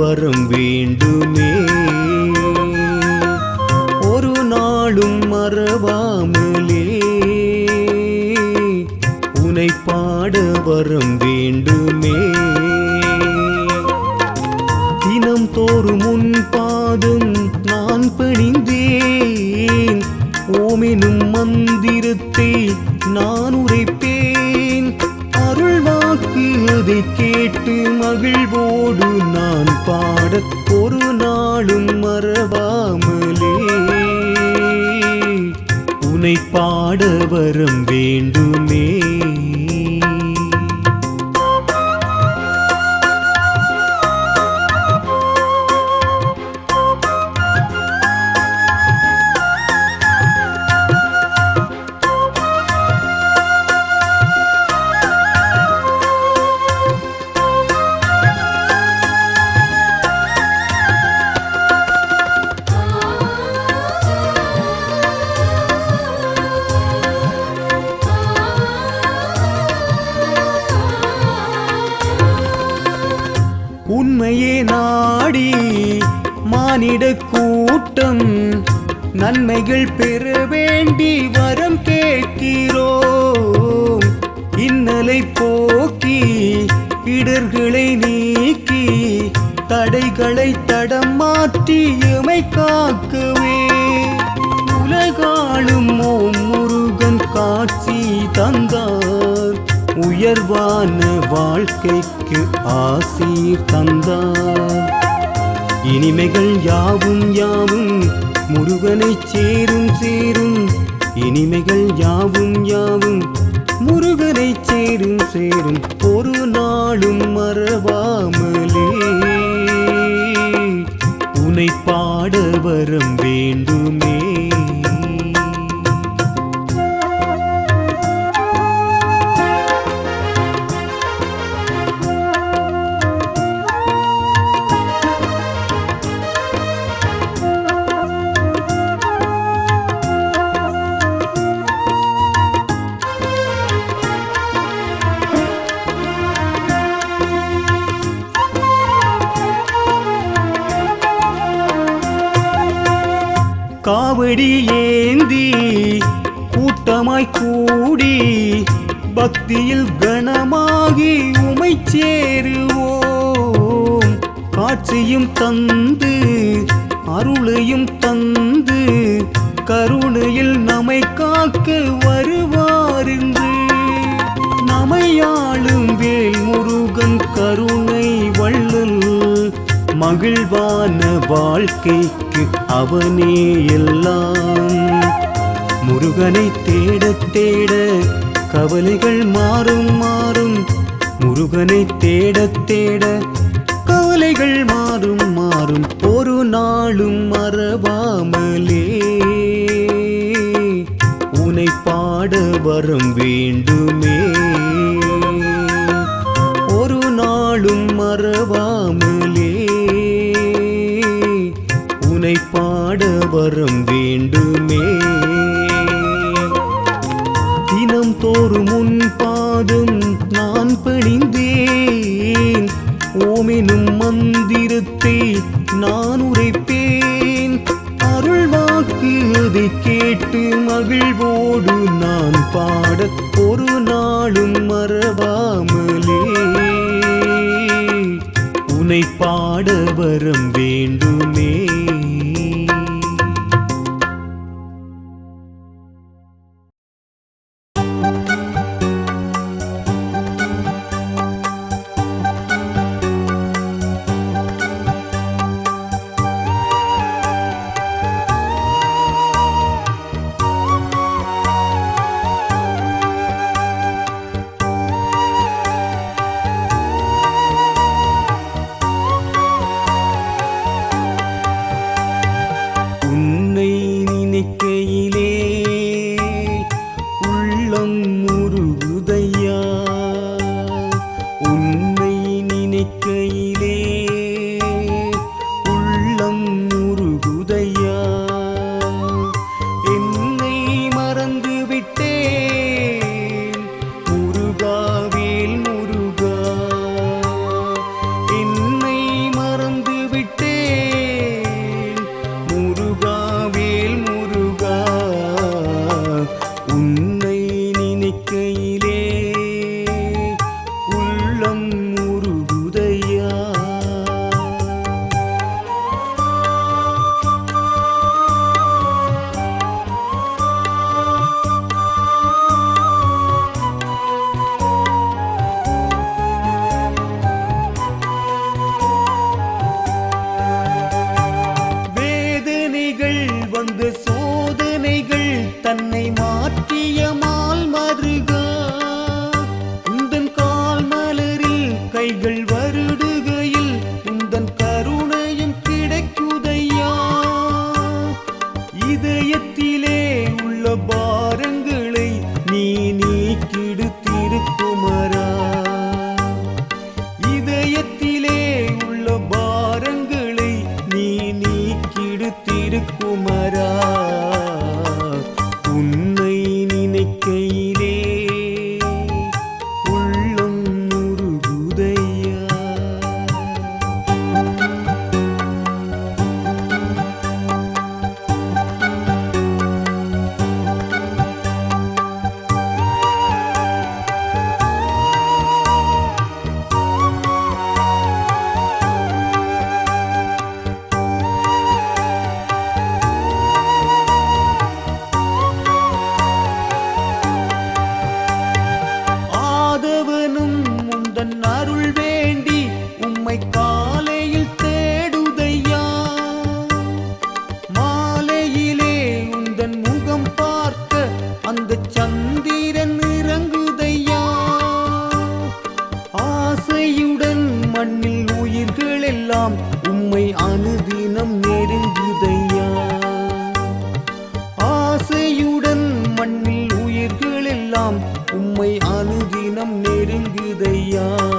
வரம் வேண்டுமே. ஒரு நாளும் மறவாமலே. உனை பாட வரம் வேண்டுமே. தினம் தோறும் உன் பாதம் நான் பணிந்தேன். ஓமெனும் மந்திரத்தை நான் உரைப்பேன். அருள் வாக்கு அதை கேட்டு மகிழ்வோடு நான் பாட ஒரு நாளும் மறவாமலே. உனை பாட வரம் வேண்டுமே. மானிட கூட்டம் நன்மைகள் பெற வேண்டி வரம் கேட்கிறோம் இன்னலை போக்கி இடர்களை நீக்கி தடைகளை தடம் மாற்றி எமை காக்கவே. உலகாளும் ஓம் முருகன் காட்சி தந்தார். உயர்வான வாழ்க்கைக்கு ஆசீர் தந்தார். இனிமைகள் யாவும் யாவும் முருகனை சேரும் சேரும். இனிமைகள் யாவும் யாவும் முருகனை சேரும் சேரும். ஒரு நாளும் மறவாமலே. உனை பாட வரம் வேண்டுமே. காவடி ஏந்தி கூட்டமாய் கூடி பக்தியில் கணமாகி உமை சேருவோம். காட்சியும் தந்து அருளையும் தந்து கருணையில் நம்மை காக்க வரு மகிழ்வான வாழ்க்கைக்கு அவனே எல்லாம். முருகனை தேட தேட கவலைகள் மாறும் மாறும். முருகனை தேட தேட கவலைகள் மாறும் மாறும். ஒரு நாளும் மறவாமலே. உனை பாட வரம் வேண்டுமே. நான் பணிந்தேன். ஓமெனும் மந்திரத்தை நான் உரைப்பேன். அருள் வாக்கு அதை கேட்டு மகிழ்வோடு நான் பாட ஒரு நாளும் மறவாமலே. உனை பாட வரம் வேண்டுமே. வந்து சோதனைகள் தன்னை மாற்றிய மால் மருகா உந்தன் கால் மலரில் கைகள் வருடுகையில் உந்தன் கருணையும் கிடைக்குதையா. இதயத்திலே உள்ள பாரங்களை நீ நீக்க அனுதினம் நெருங்குதையா?